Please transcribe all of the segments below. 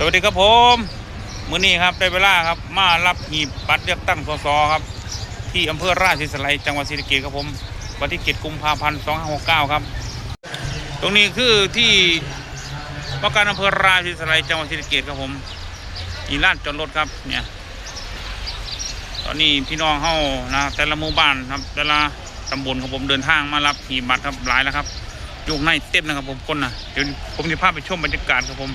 สวัสดีครับผมมื้อนี้ครับได้เวลาครับมารับหีบบัตรเลือกตั้งสสครับ ที่อำเภอราชสีสไลจังหวัดศรีสะเกษครับผมวันที่7กุมภาพันธ์2569 ครับ ตรงนี้คือที่ว่าการอำเภอราชสีสไลจังหวัดศรีสะเกษครับผมอีลานจอดรถครับเนี่ยตอนนี้พี่น้องเฮานะแต่ละหมู่บ้านครับ แต่ละตำบลครับผมเดินทางมารับหีบบัตรครับหลายแล้วครับยู่ข้างในเต็มนะครับผมคนนะเดี๋ยวผมจะพาไปชมบรรยากาศครับผม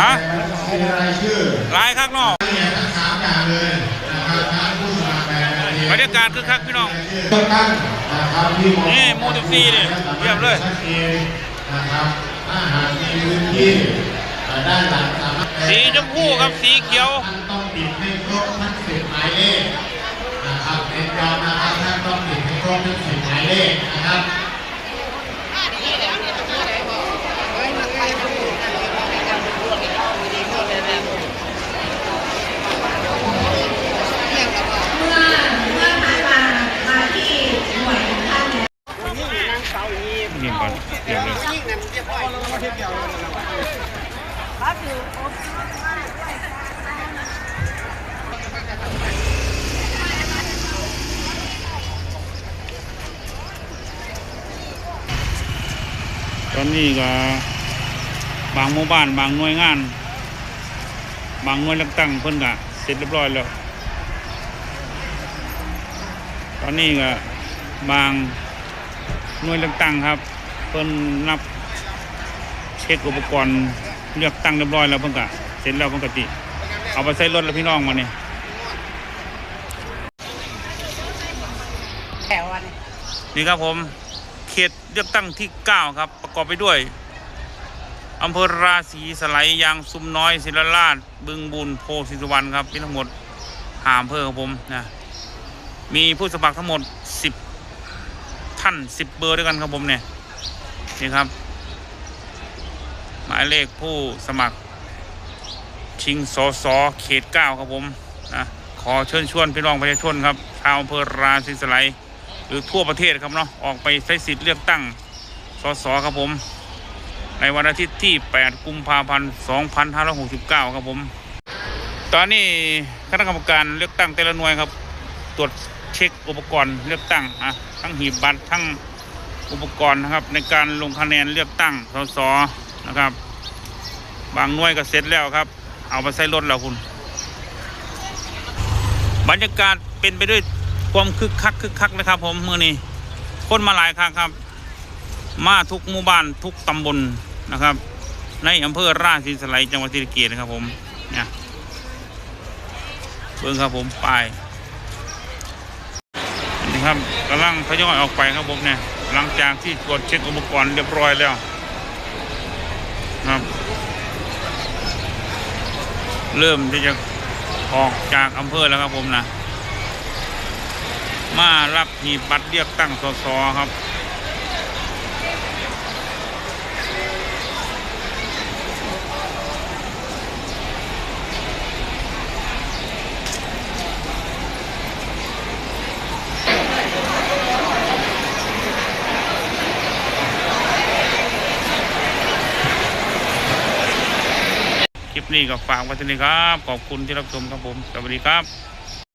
ฮะหลายครับน้องบรรยากาศคือคักพี่น้องนี่หมูสิบสี่นี่เยี่ยมเลยนะครับอาหารในพื้นที่ด้านหลังสามารถสีชมพูครับสีเขียวท่านต้องติดให้ครบทั้งสิบหมายเลขนะครับในจอนะครับท่านต้องติดให้ครบทั้งสิบหมายเลขนะครับ เมื่อเมื่อท่านมามาที่หน่วยของท่านเนี่ย นี่ก่อนเดี๋ยวเลย ตอนนี้ก็บางหมู่บ้านบางหน่วยงาน บางหน่วยเลือกตั้งเพิ่นก็เสร็จเรียบร้อยแล้ว ตอนนี้ก็บางหน่วยเลือกตั้งครับ เพิ่นนับเช็คอุปกรณ์ เลือกตั้งเรียบร้อยแล้วเพิ่นก็เสร็จแล้วเพิ่นก็ติเอาไปใส่รถแล้วพี่น้องมาเนี่ยแถววันนี่ครับผมเขตเลือกตั้งที่ 9 ครับ ประกอบไปด้วยอำเภอราศีสไลยยางซุมน้อยศิลลาดบึงบุญโพธิสุวรรณครับมีทั้งหมดหาอำเภอครับผมนะมีผู้สมัครทั้งหมด 10 ท่าน 10 เบอร์ด้วยกันครับผมเนี่ยนี่ครับ หมายเลขผู้สมัคร ชิงสอสอเขตเก้าครับผมนะขอเชิญชวนพี่น้องประชาชนครับชาวอำเภอราศีสไลหรือทั่วประเทศครับเนาะออกไปใช้สิทธิ์เลือกตั้งสอสอครับผม ในวันอาทิตย์ที่ 8 กุมภาพันธ์ 2569 ครับผม ตอนนี้คณะกรรมการเลือกตั้งแต่ละหน่วยครับ ตรวจเช็คอุปกรณ์เลือกตั้งอะทั้งหีบบัตรทั้ง อุปกรณ์นะครับในการลงคะแนนเลือกตั้งสสนะครับ บางหน่วยก็เสร็จแล้วครับ เอาไปใส่รถแล้วคุณ บรรยากาศเป็นไปด้วยความคึกคักคึกคักนะครับ ผมเมื่อนี้คนมาหลายครั้งครับ มาทุกหมู่บ้านทุกตำบลนะครับ ในอำเภอราชสีสไลจังหวัดศรีสะเกษนะครับ ผมเนี่ยเบิ่งครับผมไปนี่ครับกำลังทยอยออกไปครับผมเนี่ยหลังจากที่ตรวจเช็คอุปกรณ์เรียบร้อยแล้วครับ เริ่มที่จะออกจากอำเภอแล้วครับผมนะ มารับหีบบัตรเรียกตั้งสสครับ คลิปนี้ก็ฝากไว้ที่นี่ครับ ขอบคุณที่รับชมครับผม สวัสดีครับ